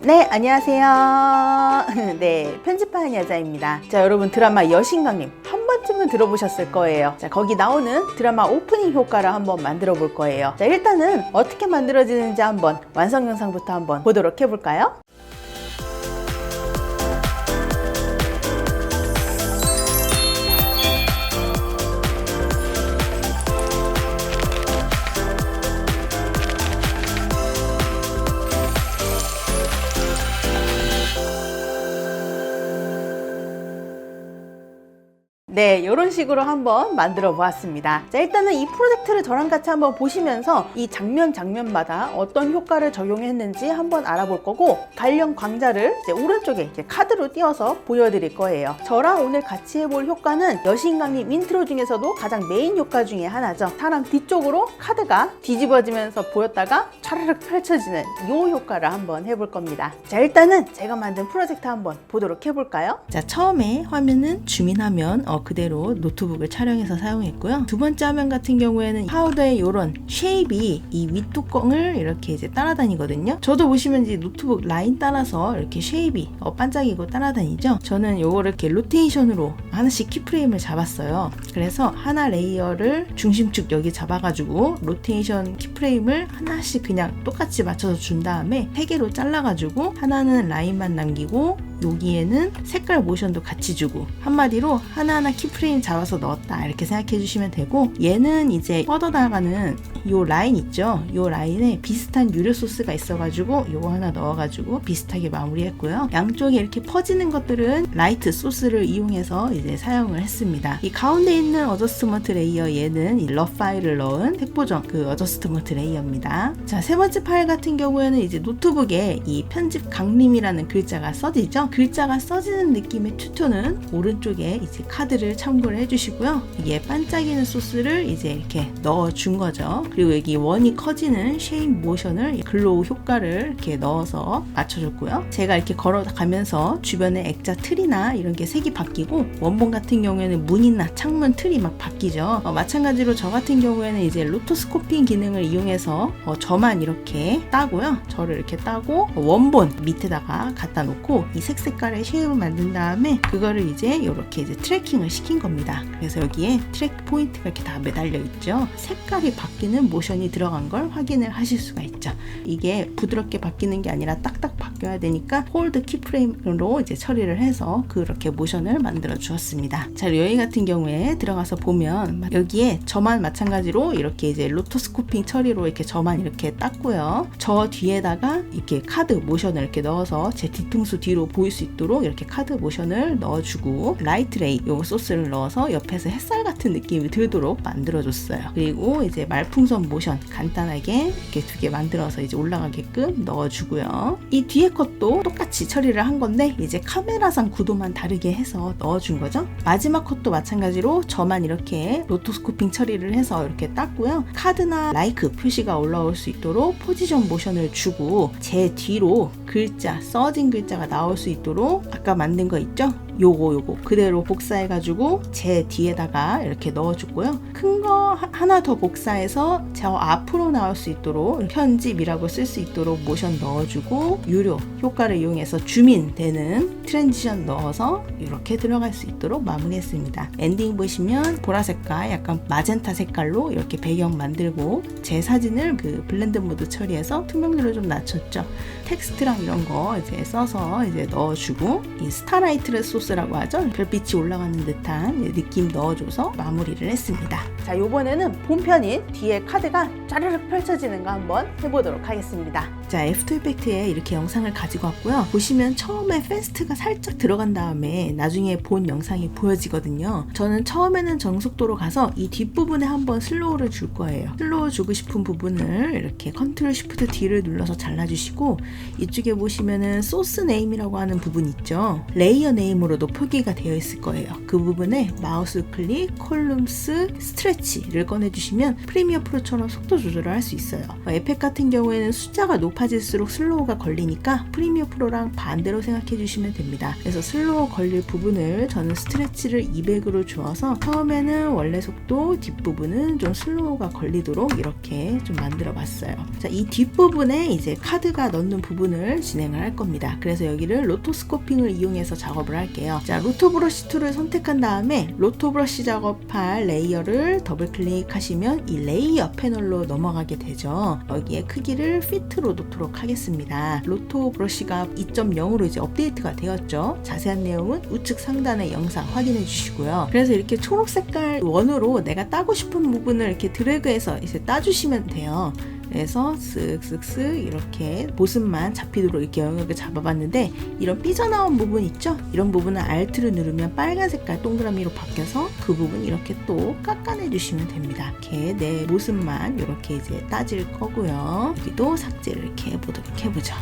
네, 안녕하세요. 네, 편집하는 여자입니다. 자, 여러분 드라마 여신강림 한 번쯤은 들어보셨을 거예요. 자, 거기 나오는 드라마 오프닝 효과를 한번 만들어 볼 거예요. 자, 일단은 어떻게 만들어지는지 한번 완성 영상부터 한번 보도록 해볼까요? 네, 이런 식으로 한번 만들어 보았습니다. 자, 일단은 이 프로젝트를 저랑 같이 한번 보시면서 이 장면 장면마다 어떤 효과를 적용했는지 한번 알아볼 거고 관련 광자를 이제 오른쪽에 이렇게 카드로 띄어서 보여드릴 거예요. 저랑 오늘 같이 해볼 효과는 여신강림 인트로 중에서도 가장 메인 효과 중에 하나죠. 사람 뒤쪽으로 카드가 뒤집어지면서 보였다가 차르륵 펼쳐지는 이 효과를 한번 해볼 겁니다. 자, 일단은 제가 만든 프로젝트 한번 보도록 해볼까요? 자, 처음에 화면은 주민화면 어, 그대로 노트북을 촬영해서 사용했고요. 두 번째 화면 같은 경우에는 파우더의 이런 쉐입이 이 윗뚜껑을 이렇게 이제 따라다니거든요. 저도 보시면 이제 노트북 라인 따라서 이렇게 쉐입이 어, 반짝이고 따라다니죠. 저는 요거를 이렇게 로테이션으로 하나씩 키프레임을 잡았어요. 그래서 하나 레이어를 중심축 여기 잡아가지고 로테이션 키프레임을 하나씩 그냥 똑같이 맞춰서 준 다음에 세 개로 잘라가지고 하나는 라인만 남기고 여기에는 색깔 모션도 같이 주고 한마디로 하나하나 키프레임 잡아서 넣었다 이렇게 생각해 주시면 되고 얘는 이제 뻗어 나가는 요 라인 있죠? 요 라인에 비슷한 유료 소스가 있어가지고 요거 하나 넣어가지고 비슷하게 마무리했고요. 양쪽에 이렇게 퍼지는 것들은 라이트 소스를 이용해서 이제 사용을 했습니다. 이 가운데 있는 어저스트먼트 레이어 얘는 이 러프 파일을 넣은 색보정 그 어저스트먼트 레이어입니다. 자 세 번째 파일 같은 경우에는 이제 노트북에 이 편집 강림이라는 글자가 써지죠 글자가 써지는 느낌의 튜토는 오른쪽에 이제 카드를 참고를 해주시고요. 이게 반짝이는 소스를 이제 이렇게 넣어준 거죠. 그리고 여기 원이 커지는 쉐입 모션을 글로우 효과를 이렇게 넣어서 맞춰줬고요. 제가 이렇게 걸어가면서 주변에 액자 틀이나 이런 게 색이 바뀌고 원본 같은 경우에는 문이나 창문 틀이 막 바뀌죠. 어, 마찬가지로 저 같은 경우에는 이제 로토스코핑 기능을 이용해서 어, 저만 이렇게 따고요. 저를 이렇게 따고 원본 밑에다가 갖다 놓고 이색 색깔의 쉐입을 만든 다음에 그거를 이제 이렇게 이제 트래킹을 시킨 겁니다. 그래서 여기에 트랙 포인트가 이렇게 다 매달려 있죠. 색깔이 바뀌는 모션이 들어간 걸 확인을 하실 수가 있죠. 이게 부드럽게 바뀌는 게 아니라 딱딱 바뀌어야 되니까 홀드 키프레임으로 이제 처리를 해서 그렇게 모션을 만들어 주었습니다. 자, 여기 같은 경우에 들어가서 보면 여기에 저만 마찬가지로 이렇게 이제 로토스코핑 처리로 이렇게 저만 이렇게 땄고요. 저 뒤에다가 이렇게 카드 모션을 이렇게 넣어서 제 뒤통수 뒤로 보일 수 있도록 이렇게 카드 모션을 넣어주고 라이트 레이 요거 소스를 넣어서 옆에서 햇살 같은 느낌이 들도록 만들어줬어요. 그리고 이제 말풍선 모션 간단하게 이렇게 두 개 만들어서 이제 올라가게끔 넣어주고요. 이 뒤에 컷도 똑같이 처리를 한 건데 이제 카메라상 구도만 다르게 해서 넣어준 거죠. 마지막 컷도 마찬가지로 저만 이렇게 로토스코핑 처리를 해서 이렇게 땄고요. 카드나 라이크 표시가 올라올 수 있도록 포지션 모션을 주고 제 뒤로 글자 써진 글자가 나올 수 있도록 아까 만든 거 있죠? 요거 요거 그대로 복사해 가지고 제 뒤에다가 이렇게 넣어 줬고요. 큰 거 하나 더 복사해서 저 앞으로 나올 수 있도록 편집이라고 쓸 수 있도록 모션 넣어 주고 유료 효과를 이용해서 주민되는 트랜지션 넣어서 이렇게 들어갈 수 있도록 마무리했습니다. 엔딩 보시면 보라색과 약간 마젠타 색깔로 이렇게 배경 만들고 제 사진을 그 블렌드 모드 처리해서 투명도를 좀 낮췄죠. 텍스트랑 이런 거 이제 써서 이제 넣어주고 이 스타라이트 소스 라고 하죠. 별빛이 올라가는 듯한 느낌 넣어줘서 마무리를 했습니다. 자, 요번에는 본편인 뒤에 카드가 짜르륵 펼쳐지는 거 한번 해보도록 하겠습니다. 자, 애프터 이펙트에 이렇게 영상을 가지고 왔고요. 보시면 처음에 페스트가 살짝 들어간 다음에 나중에 본 영상이 보여지거든요. 저는 처음에는 정속도로 가서 이 뒷부분에 한번 슬로우를 줄 거예요. 슬로우 주고 싶은 부분을 이렇게 컨트롤 쉬프트 D를 눌러서 잘라주시고 이쪽에 보시면은 소스 네임이라고 하는 부분 있죠. 레이어 네임으로 도 표기가 되어 있을 거예요. 그 부분에 마우스 클릭, 콜룸스, 스트레치를 꺼내주시면 프리미어 프로처럼 속도 조절을 할 수 있어요. 어, 에펙 같은 경우에는 숫자가 높아질수록 슬로우가 걸리니까 프리미어 프로랑 반대로 생각해 주시면 됩니다. 그래서 슬로우 걸릴 부분을 저는 스트레치를 200으로 주어서 처음에는 원래 속도, 뒷부분은 좀 슬로우가 걸리도록 이렇게 좀 만들어 봤어요. 자, 이 뒷부분에 이제 카드가 넣는 부분을 진행을 할 겁니다. 그래서 여기를 로토스코핑을 이용해서 작업을 할게요. 자, 로토 브러쉬 툴을 선택한 다음에 로토 브러쉬 작업할 레이어를 더블 클릭하시면 이 레이어 패널로 넘어가게 되죠. 여기에 크기를 피트로 놓도록 하겠습니다. 로토 브러쉬가 2.0으로 이제 업데이트가 되었죠. 자세한 내용은 우측 상단의 영상 확인해 주시고요. 그래서 이렇게 초록 색깔 원으로 내가 따고 싶은 부분을 이렇게 드래그해서 이제 따주시면 돼요. 그래서 쓱쓱쓱 이렇게 모습만 잡히도록 이렇게 영역을 잡아봤는데 이런 삐져나온 부분 있죠? 이런 부분은 Alt를 누르면 빨간 색깔 동그라미로 바뀌어서 그 부분 이렇게 또 깎아내 주시면 됩니다. 이렇게 내 모습만 이렇게 이제 따질 거고요. 여기도 삭제를 이렇게 해보도록 해보죠.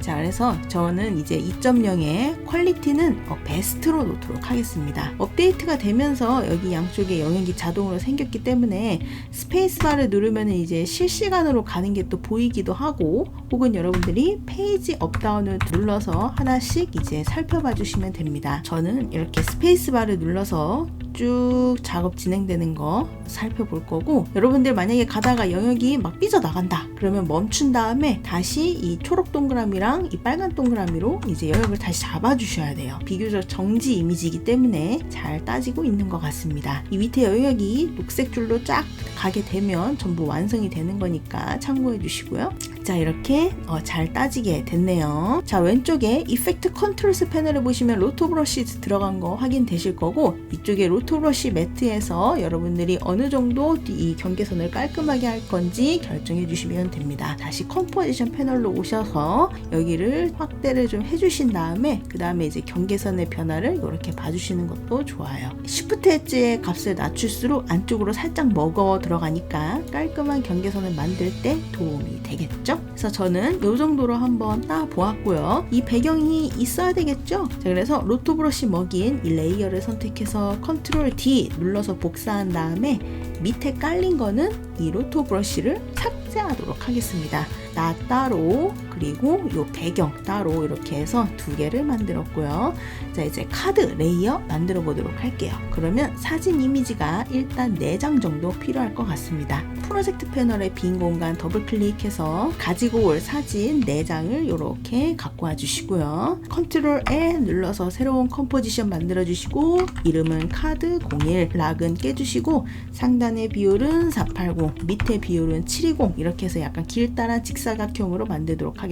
자, 그래서 저는 이제 2.0의 퀄리티는 어, 베스트로 놓도록 하겠습니다. 업데이트가 되면서 여기 양쪽에 영역이 자동으로 생겼기 때문에 스페이스바를 누르면 이제 실시간으로 가는 게 또 보이기도 하고 혹은 여러분들이 페이지 업다운을 눌러서 하나씩 이제 살펴봐 주시면 됩니다. 저는 이렇게 스페이스바를 눌러서 쭉 작업 진행되는 거 살펴볼 거고 여러분들 만약에 가다가 영역이 막 삐져나간다 그러면 멈춘 다음에 다시 이 초록 동그라미랑 이 빨간 동그라미로 이제 영역을 다시 잡아 주셔야 돼요. 비교적 정지 이미지이기 때문에 잘 따지고 있는 것 같습니다. 이 밑에 영역이 녹색 줄로 쫙 가게 되면 전부 완성이 되는 거니까 참고해 주시고요 자 이렇게 어, 잘 따지게 됐네요. 자 왼쪽에 이펙트 컨트롤스 패널을 보시면 로토 브러쉬 들어간 거 확인되실 거고 이쪽에 로토 브러쉬 매트에서 여러분들이 어느 정도 이 경계선을 깔끔하게 할 건지 결정해 주시면 됩니다. 다시 컴포지션 패널로 오셔서 여기를 확대를 좀 해주신 다음에 그 다음에 이제 경계선의 변화를 이렇게 봐주시는 것도 좋아요. 시프트 엣지의 값을 낮출수록 안쪽으로 살짝 먹어 들어가니까 깔끔한 경계선을 만들 때 도움이 되겠죠 그래서 저는 이 정도로 한번 따 보았고요. 이 배경이 있어야 되겠죠? 자, 그래서 로또 브러쉬 먹인 이 레이어를 선택해서 컨트롤 D 눌러서 복사한 다음에 밑에 깔린 거는 이 로또 브러쉬를 삭제하도록 하겠습니다. 나 따로 그리고 요 배경 따로 이렇게 해서 두 개를 만들었고요. 자 이제 카드 레이어 만들어 보도록 할게요. 그러면 사진 이미지가 일단 4장 정도 필요할 것 같습니다. 프로젝트 패널의 빈 공간 더블 클릭해서 가지고 올 사진 4장을 이렇게 갖고 와 주시고요. 컨트롤 L 눌러서 새로운 컴포지션 만들어 주시고 이름은 카드 01 락은 깨 주시고 상단의 비율은 480 밑에 비율은 720 이렇게 해서 약간 길다란 직사각형으로 만들도록 하겠습니다.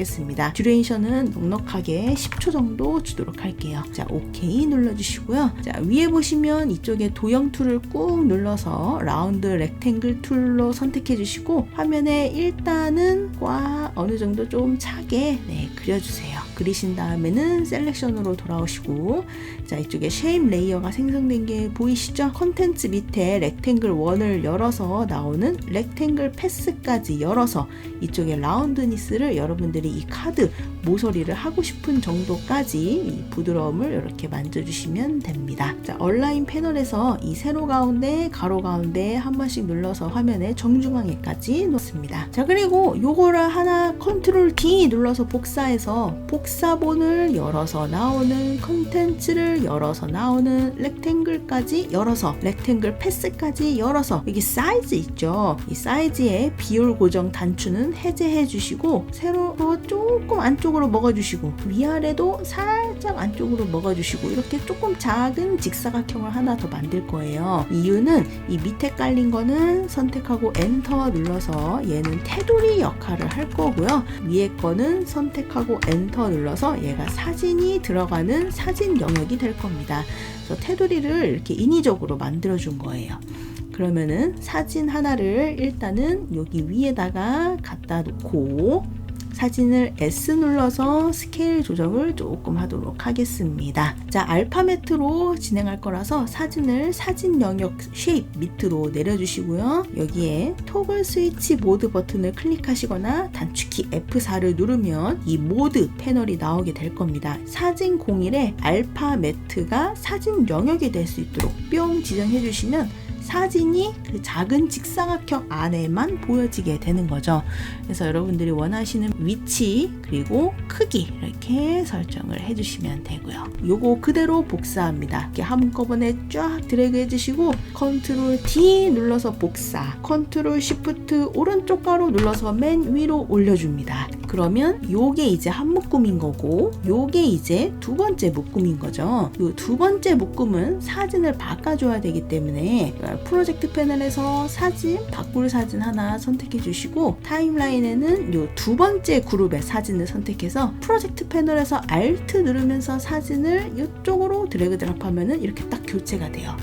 듀레이션은 넉넉하게 10초 정도 주도록 할게요. 자 OK 눌러주시고요. 자 위에 보시면 이쪽에 도형 툴을 꾹 눌러서 라운드 렉탱글 툴로 선택해 주시고 화면에 일단은 과 어느 정도 좀 차게 네, 그려주세요. 그리신 다음에는 셀렉션으로 돌아오시고 자 이쪽에 쉐임 레이어가 생성된 게 보이시죠? 컨텐츠 밑에 렉탱글 원을 열어서 나오는 렉탱글 패스까지 열어서 이쪽에 라운드니스를 여러분들이 이 카드 모서리를 하고 싶은 정도까지 이 부드러움을 이렇게 만져주시면 됩니다. 자 온라인 패널에서 이 세로 가운데 가로 가운데 한 번씩 눌러서 화면에 정중앙에까지 놓습니다. 자 그리고 요거를 하나 컨트롤 D 눌러서 복사해서 복사본을 열어서 나오는 컨텐츠를 열어서 나오는 렉탱글까지 열어서 렉탱글 패스까지 열어서 여기 사이즈 있죠 이 사이즈의 비율 고정 단추는 해제해 주시고 세로로 조금 안쪽으로 먹어 주시고 위아래도 살짝 안쪽으로 먹어 주시고 이렇게 조금 작은 직사각형을 하나 더 만들 거예요 이유는 이 밑에 깔린 거는 선택하고 엔터 눌러서 얘는 테두리 역할을 할 거고요 위에 거는 선택하고 엔터 눌러서 얘가 사진이 들어가는 사진 영역이 될 겁니다. 그래서 테두리를 이렇게 인위적으로 만들어 준 거예요. 그러면은 사진 하나를 일단은 여기 위에다가 갖다 놓고 사진을 S 눌러서 스케일 조정을 조금 하도록 하겠습니다. 자, 알파메트로 진행할 거라서 사진을 사진 영역 쉐입 밑으로 내려주시고요. 여기에 토글 스위치 모드 버튼을 클릭하시거나 단축키 F4를 누르면 이 모드 패널이 나오게 될 겁니다. 사진 01에 알파메트가 사진 영역이 될 수 있도록 뿅 지정해 주시면 사진이 그 작은 직사각형 안에만 보여지게 되는 거죠. 그래서 여러분들이 원하시는 위치 그리고 크기 이렇게 설정을 해주시면 되고요. 요거 그대로 복사합니다. 이렇게 한꺼번에 쫙 드래그 해주시고 컨트롤 D 눌러서 복사, 컨트롤 Shift 오른쪽 가로 눌러서 맨 위로 올려줍니다. 그러면 요게 이제 한 묶음인 거고 요게 이제 두 번째 묶음인 거죠. 요 두 번째 묶음은 사진을 바꿔줘야 되기 때문에 프로젝트 패널에서 사진, 바꿀 사진 하나 선택해 주시고 타임라인에는 요 두 번째 그룹의 사진을 선택해서 프로젝트 패널에서 Alt 누르면서 사진을 이쪽으로 드래그 드랍하면은 이렇게 딱 교체가 돼요.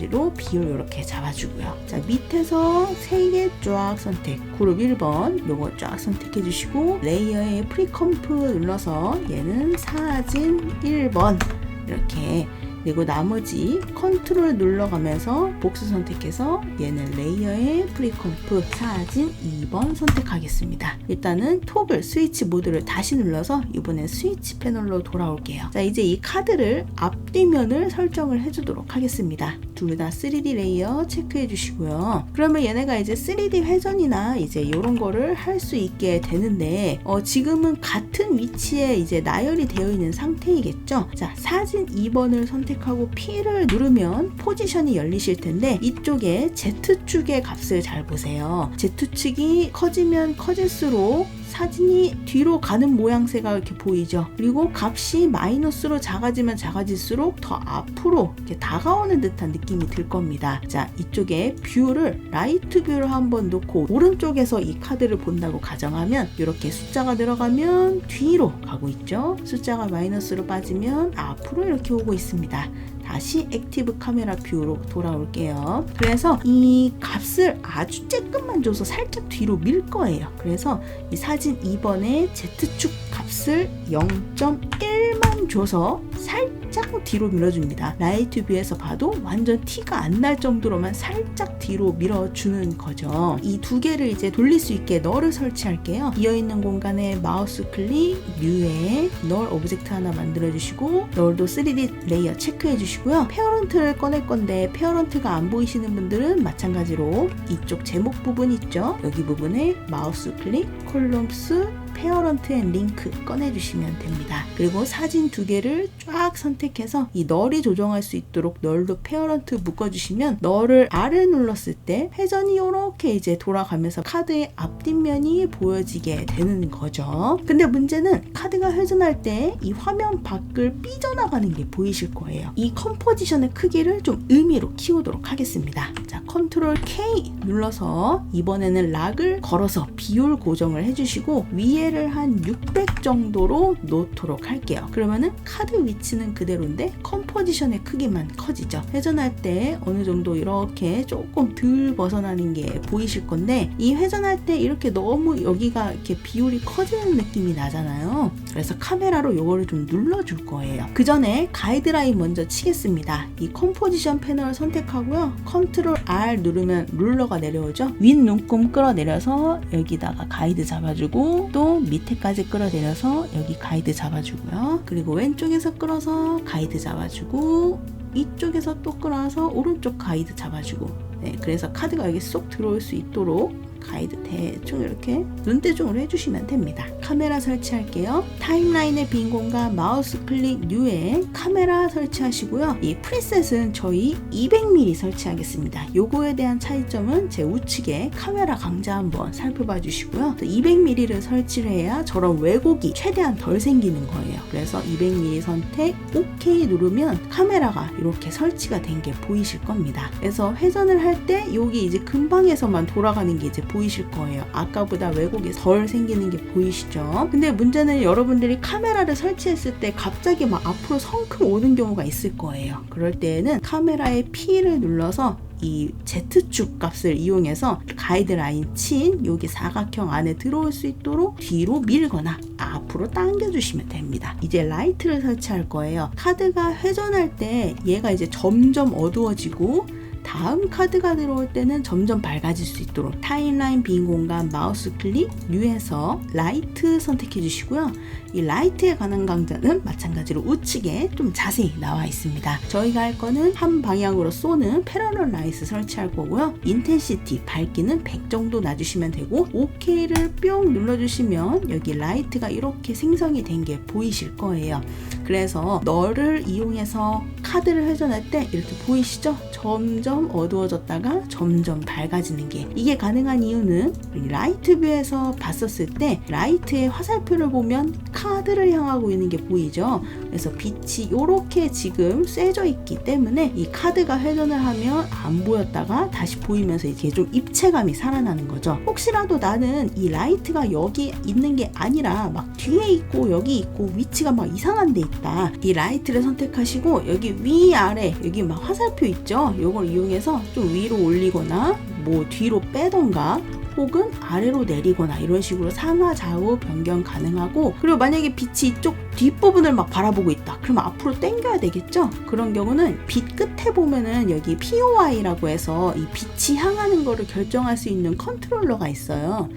마찬가지로 비율 이렇게 잡아주고요. 자 밑에서 세개쫙 선택 그룹 1번 요거 쫙 선택해 주시고 레이어에 프리컴프 눌러서 얘는 사진 1번 이렇게 그리고 나머지 컨트롤 눌러가면서 복수 선택해서 얘는 레이어의 프리컴프 사진 2번 선택하겠습니다. 일단은 토글 스위치 모드를 다시 눌러서 이번엔 스위치 패널로 돌아올게요. 자 이제 이 카드를 앞뒤면을 설정을 해주도록 하겠습니다. 둘 다 3D 레이어 체크해 주시고요. 그러면 얘네가 이제 3D 회전이나 이제 이런 거를 할 수 있게 되는데 어, 지금은 같은 위치에 이제 나열이 되어 있는 상태이겠죠. 자 사진 2번을 선택하고 P를 누르면 포지션이 열리실 텐데 이쪽에 Z축의 값을 잘 보세요. Z축이 커지면 커질수록 사진이 뒤로 가는 모양새가 이렇게 보이죠. 그리고 값이 마이너스로 작아지면 작아질수록 더 앞으로 이렇게 다가오는 듯한 느낌이 들 겁니다. 자, 이쪽에 뷰를 라이트 뷰를 한번 놓고 오른쪽에서 이 카드를 본다고 가정하면 이렇게 숫자가 들어가면 뒤로 가고 있죠. 숫자가 마이너스로 빠지면 앞으로 이렇게 오고 있습니다. 다시 액티브 카메라 뷰로 돌아올게요. 그래서 이 값을 아주 쬐끔만 줘서 살짝 뒤로 밀 거예요. 그래서 이 사진 2번의 Z축 값을 0.1만 줘서 살짝 뒤로 밀어줍니다. 라이트 뷰에서 봐도 완전 티가 안 날 정도로만 살짝 뒤로 밀어주는 거죠. 이 두 개를 이제 돌릴 수 있게 널을 설치할게요. 비어있는 공간에 마우스 클릭, 뉴에 널 오브젝트 하나 만들어주시고 널도 3D 레이어 체크해주시고요. 페어런트를 꺼낼 건데 페어런트가 안 보이시는 분들은 마찬가지로 이쪽 제목 부분 있죠? 여기 부분에 마우스 클릭, 콜럼스, 페어런트 앤 링크 꺼내주시면 됩니다. 그리고 사진 두 개를 쫙 선택해서 이 널이 조정할 수 있도록 널로 페어런트 묶어주시면 널을 R을 눌렀을 때 회전이 이렇게 이제 돌아가면서 카드의 앞뒷면이 보여지게 되는 거죠. 근데 문제는 카드가 회전할 때 이 화면 밖을 삐져나가는 게 보이실 거예요. 이 컴포지션의 크기를 좀 의미로 키우도록 하겠습니다. 자, 컨트롤 K 눌러서 이번에는 락을 걸어서 비율 고정을 해주시고 위에 를 한 600 정도로 놓도록 할게요. 그러면은 카드 위치는 그대로인데 컴포지션의 크기만 커지죠. 회전할 때 어느 정도 이렇게 조금 덜 벗어나는 게 보이실 건데 이 회전할 때 이렇게 너무 여기가 이렇게 비율이 커지는 느낌이 나잖아요. 그래서 카메라로 요거를 좀 눌러줄 거예요. 그 전에 가이드라인 먼저 치겠습니다. 이 컴포지션 패널을 선택하고요. 컨트롤 R 누르면 룰러가 내려오죠. 윗 눈금 끌어내려서 여기다가 가이드 잡아주고 또 밑에까지 끌어내려서 여기 가이드 잡아주고요. 그리고 왼쪽에서 끌어서 가이드 잡아주고 이쪽에서 또 끌어서 오른쪽 가이드 잡아주고 네, 그래서 카드가 여기 쏙 들어올 수 있도록 가이드 대충 이렇게 눈대중으로 해주시면 됩니다. 카메라 설치할게요. 타임라인의 빈 공간 마우스 클릭 뉴에 카메라 설치하시고요. 이 프리셋은 저희 200mm 설치하겠습니다. 요거에 대한 차이점은 제 우측에 카메라 강자 한번 살펴봐 주시고요. 200mm를 설치를 해야 저런 왜곡이 최대한 덜 생기는 거예요. 그래서 200mm 선택 OK 누르면 카메라가 이렇게 설치가 된 게 보이실 겁니다. 그래서 회전을 할 때 여기 이제 근방에서만 돌아가는 게 이제 보이실 거예요. 아까보다 왜곡이 덜 생기는 게 보이시죠? 근데 문제는 여러분들이 카메라를 설치했을 때 갑자기 막 앞으로 성큼 오는 경우가 있을 거예요. 그럴 때에는 카메라의 P를 눌러서 이 Z축 값을 이용해서 가이드라인 친 여기 사각형 안에 들어올 수 있도록 뒤로 밀거나 앞으로 당겨주시면 됩니다. 이제 라이트를 설치할 거예요. 카드가 회전할 때 얘가 이제 점점 어두워지고 다음 카드가 들어올 때는 점점 밝아질 수 있도록 타임라인 빈 공간 마우스 클릭 U에서 라이트 선택해 주시고요. 이 라이트에 관한 강좌는 마찬가지로 우측에 좀 자세히 나와 있습니다. 저희가 할 거는 한 방향으로 쏘는 패러럴 라이트 설치할 거고요. 인텐시티 밝기는 100 정도 놔주시면 되고 OK를 뿅 눌러주시면 여기 라이트가 이렇게 생성이 된 게 보이실 거예요. 그래서 너를 이용해서 카드를 회전할 때 이렇게 보이시죠? 점점 어두워졌다가 점점 밝아지는 게 이게 가능한 이유는 우리 라이트 뷰에서 봤었을 때 라이트의 화살표를 보면 카드를 향하고 있는 게 보이죠? 그래서 빛이 이렇게 지금 쐬져 있기 때문에 이 카드가 회전을 하면 안 보였다가 다시 보이면서 이게 좀 입체감이 살아나는 거죠. 혹시라도 나는 이 라이트가 여기 있는 게 아니라 막 뒤에 있고 여기 있고 위치가 막 이상한 데 있다. 이 라이트를 선택하시고 여기 위 아래 여기 막 화살표 있죠? 이걸 이용해 서 좀 위로 올리거나 뭐 뒤로 빼던가 혹은 아래로 내리거나 이런 식으로 상하 좌우 변경 가능하고 그리고 만약에 빛이 이쪽 뒷부분을 막 바라보고 있다 그러면 앞으로 당겨야 되겠죠 그런 경우는 빛 끝에 보면은 여기 POI라고 해서 이 빛이 향하는 거를 결정할 수 있는 컨트롤러가 있어요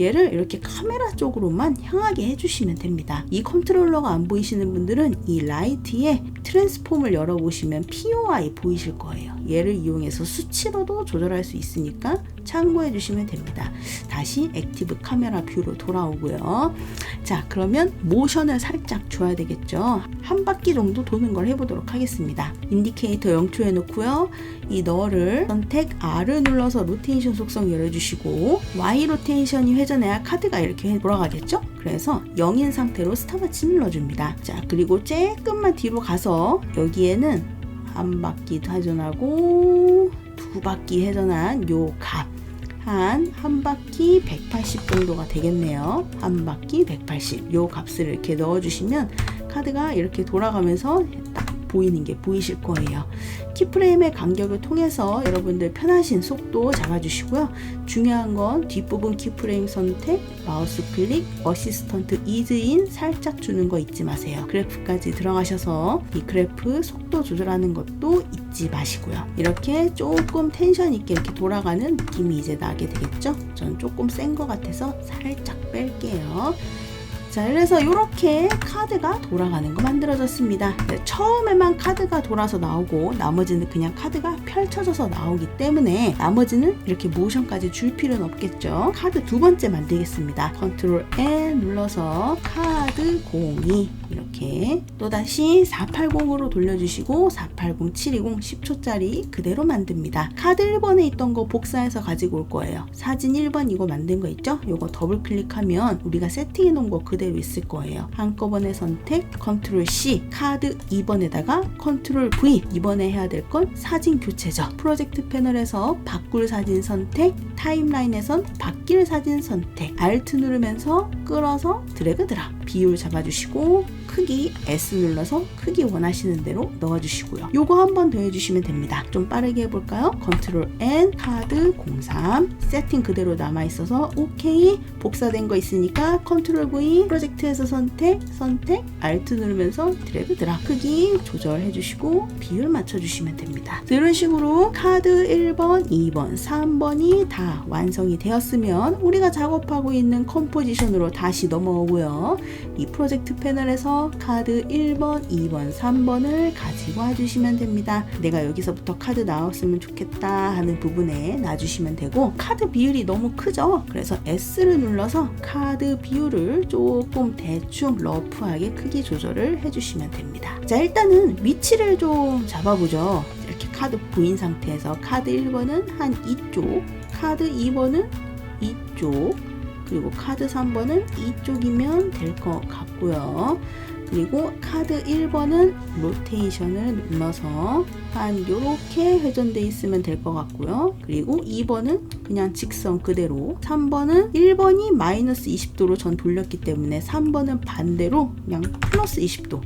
얘를 이렇게 카메라 쪽으로만 향하게 해주시면 됩니다. 이 컨트롤러가 안 보이시는 분들은 이 라이트에 트랜스폼을 열어보시면 POI 보이실 거예요. 얘를 이용해서 수치로도 조절할 수 있으니까 참고해 주시면 됩니다. 다시 액티브 카메라 뷰로 돌아오고요. 자, 그러면 모션을 살짝 줘야 되겠죠. 한 바퀴 정도 도는 걸 해보도록 하겠습니다. 인디케이터 0초 해놓고요. 이 너를 선택 R을 눌러서 로테이션 속성 열어주시고 Y 로테이션이 회전해야 카드가 이렇게 돌아가겠죠? 그래서 0인 상태로 스타 마치 눌러줍니다. 자, 그리고 조금만 뒤로 가서 여기에는 한 바퀴 회전하고 두 바퀴 회전한 요 값. 한, 한 바퀴 180 정도가 되겠네요. 한 바퀴 180. 요 값을 이렇게 넣어주시면 카드가 이렇게 돌아가면서 딱 보이는 게 보이실 거예요. 키프레임의 간격을 통해서 여러분들 편하신 속도 잡아주시고요. 중요한 건 뒷부분 키프레임 선택, 마우스 클릭, 어시스턴트 이즈인 살짝 주는 거 잊지 마세요. 그래프까지 들어가셔서 이 그래프 속도 조절하는 것도 잊지 마시고요. 이렇게 조금 텐션 있게 이렇게 돌아가는 느낌이 이제 나게 되겠죠? 전 조금 센것 같아서 살짝 뺄게요. 자, 그래서 이렇게 카드가 돌아가는 거 만들어졌습니다. 네, 처음에만 카드가 돌아서 나오고 나머지는 그냥 카드가 펼쳐져서 나오기 때문에 나머지는 이렇게 모션까지 줄 필요는 없겠죠. 카드 두 번째 만들겠습니다. 컨트롤 N 눌러서 카드 02 이렇게 또다시 480으로 돌려주시고 480, 720, 10초짜리 그대로 만듭니다. 카드 1번에 있던 거 복사해서 가지고 올 거예요. 사진 1번 이거 만든 거 있죠? 이거 더블 클릭하면 우리가 세팅해 놓은 거 그대로 있을 거예요. 한꺼번에 선택, 컨트롤 C, 카드 2번에다가 컨트롤 V. 이번에 해야 될 건 사진 교체죠. 프로젝트 패널에서 바꿀 사진 선택, 타임라인에선 바뀔 사진 선택, Alt 누르면서 끌어서 드래그 드랍. 비율 잡아주시고 크기 S 눌러서 크기 원하시는 대로 넣어주시고요. 요거 한 번 더 해주시면 됩니다. 좀 빠르게 해볼까요? 컨트롤 N 카드 03 세팅 그대로 남아있어서 OK 복사된 거 있으니까 컨트롤 V 프로젝트에서 선택 선택 Alt 누르면서 드래그 드랍 크기 조절해주시고 비율 맞춰주시면 됩니다. 이런 식으로 카드 1번, 2번, 3번이 다 완성이 되었으면 우리가 작업하고 있는 컴포지션으로 다시 넘어오고요. 이 프로젝트 패널에서 카드 1번, 2번, 3번을 가지고 와주시면 됩니다. 내가 여기서부터 카드 나왔으면 좋겠다 하는 부분에 놔주시면 되고 카드 비율이 너무 크죠? 그래서 S를 눌러서 카드 비율을 조금 대충 러프하게 크기 조절을 해주시면 됩니다. 자 일단은 위치를 좀 잡아보죠. 이렇게 카드 보인 상태에서 카드 1번은 한 이쪽, 카드 2번은 이쪽, 그리고 카드 3번은 이쪽이면 될 것 같고요. 그리고 카드 1번은 로테이션을 눌러서 한 요렇게 회전돼 있으면 될 것 같고요. 그리고 2번은 그냥 직선 그대로 3번은 1번이 마이너스 20도로 전 돌렸기 때문에 3번은 반대로 그냥 플러스 20도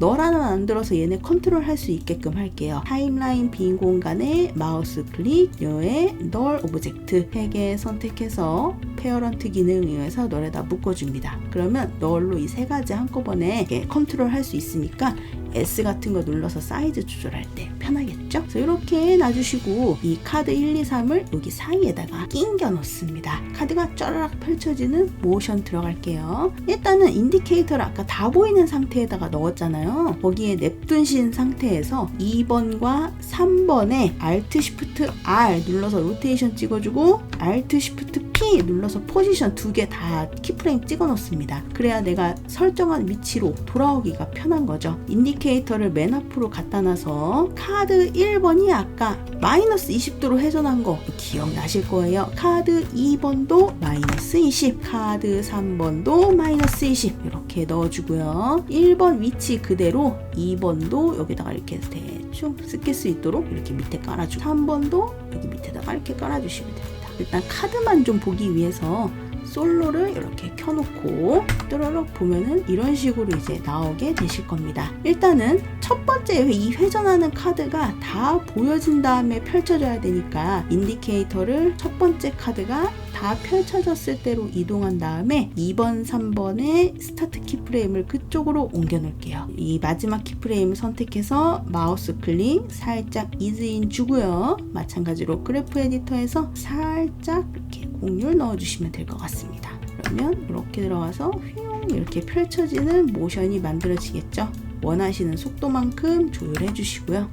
널 하나 만들어서 얘네 컨트롤 할 수 있게끔 할게요. 타임라인 빈 공간에 마우스 클릭, 여에 널 오브젝트 3개 선택해서 페어런트 기능에 의해서 널에다 묶어줍니다. 그러면 널로 이 세 가지 한꺼번에 컨트롤 할 수 있으니까 S 같은 거 눌러서 사이즈 조절할 때 편하겠죠? 그래서 이렇게 놔주시고 이 카드 1, 2, 3을 여기 사이에다가 낑겨 놓습니다. 카드가 쩌르륵 펼쳐지는 모션 들어갈게요. 일단은 인디케이터를 아까 다 보이는 상태에다가 넣었잖아요. 거기에 냅두신 상태에서 2번과 3번에 Alt Shift R 눌러서 로테이션 찍어주고 Alt Shift P 눌러서 포지션 두 개 다 키프레임 찍어 놓습니다. 그래야 내가 설정한 위치로 돌아오기가 편한 거죠. 인디케이터를 맨 앞으로 갖다 놔서 카드 1번이 아까 마이너스 20도로 회전한 거 기억나실 거예요. 카드 2번도 마이너스 20, 카드 3번도 마이너스 20 이렇게 넣어주고요. 1번 위치 그대로 2번도 여기다가 이렇게 대충 스킬 수 있도록 이렇게 밑에 깔아주고 3번도 여기 밑에다가 이렇게 깔아주시면 됩니다. 일단 카드만 좀 보기 위해서 솔로를 이렇게 켜놓고 뚜러럭 보면은 이런 식으로 이제 나오게 되실 겁니다. 일단은 첫 번째 이 회전하는 카드가 다 보여진 다음에 펼쳐져야 되니까 인디케이터를 첫 번째 카드가 다 펼쳐졌을 때로 이동한 다음에 2번, 3번의 스타트 키프레임을 그쪽으로 옮겨 놓을게요. 이 마지막 키프레임을 선택해서 마우스 클릭 살짝 이즈인 주고요. 마찬가지로 그래프 에디터에서 살짝 이렇게 공률 넣어주시면 될 것 같습니다. 그러면 이렇게 들어가서 휘용 이렇게 펼쳐지는 모션이 만들어지겠죠. 원하시는 속도만큼 조율해 주시고요.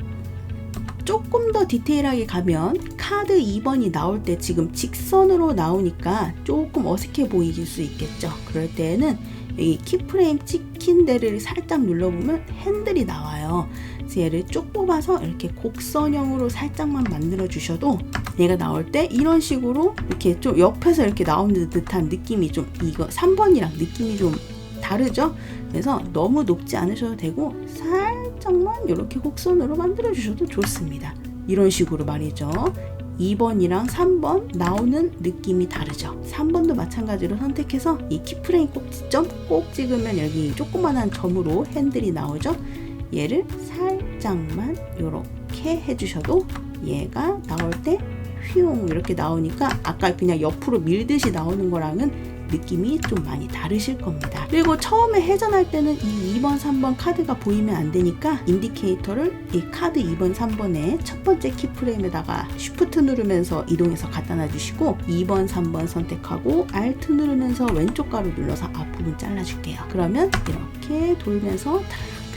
조금 더 디테일하게 가면 카드 2번이 나올 때 지금 직선으로 나오니까 조금 어색해 보이실 수 있겠죠. 그럴 때에는 여기 키프레임 찍힌 데를 살짝 눌러보면 핸들이 나와요. 그래서 얘를 쭉 뽑아서 이렇게 곡선형으로 살짝만 만들어 주셔도 얘가 나올 때 이런 식으로 이렇게 좀 옆에서 이렇게 나오는 듯한 느낌이 좀 이거 3번이랑 느낌이 좀 다르죠? 그래서 너무 높지 않으셔도 되고 살짝만 이렇게 곡선으로 만들어 주셔도 좋습니다. 이런 식으로 말이죠. 2번이랑 3번 나오는 느낌이 다르죠. 3번도 마찬가지로 선택해서 이 키프레임 꼭지점 꼭 찍으면 여기 조그만한 점으로 핸들이 나오죠. 얘를 살짝만 이렇게 해주셔도 얘가 나올 때 휘용 이렇게 나오니까 아까 그냥 옆으로 밀듯이 나오는 거랑은 느낌이 좀 많이 다르실 겁니다. 그리고 처음에 회전할 때는 이 2번, 3번 카드가 보이면 안 되니까 인디케이터를 이 카드 2번, 3번의 첫 번째 키프레임에다가 쉬프트 누르면서 이동해서 갖다 놔주시고 2번, 3번 선택하고 Alt 누르면서 왼쪽 가로 눌러서 앞부분 잘라줄게요. 그러면 이렇게 돌면서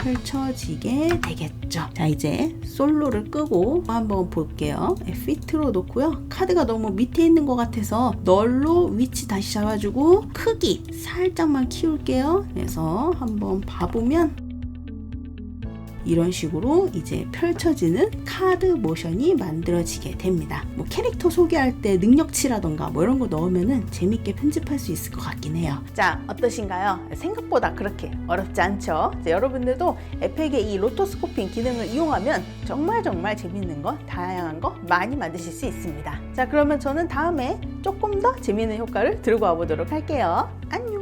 펼쳐지게 되겠죠. 자 이제 솔로를 끄고 한번 볼게요. 피트로 놓고요. 카드가 너무 밑에 있는 것 같아서 널로 위치 다시 잡아주고 크기 살짝만 키울게요. 그래서 한번 봐보면 이런 식으로 이제 펼쳐지는 카드 모션이 만들어지게 됩니다. 뭐 캐릭터 소개할 때 능력치라던가 뭐 이런 거 넣으면은 재밌게 편집할 수 있을 것 같긴 해요. 자, 어떠신가요? 생각보다 그렇게 어렵지 않죠? 자, 여러분들도 에펙의 이 로토스코핑 기능을 이용하면 정말 정말 재밌는 거, 다양한 거 많이 만드실 수 있습니다. 자, 그러면 저는 다음에 조금 더 재밌는 효과를 들고 와보도록 할게요. 안녕!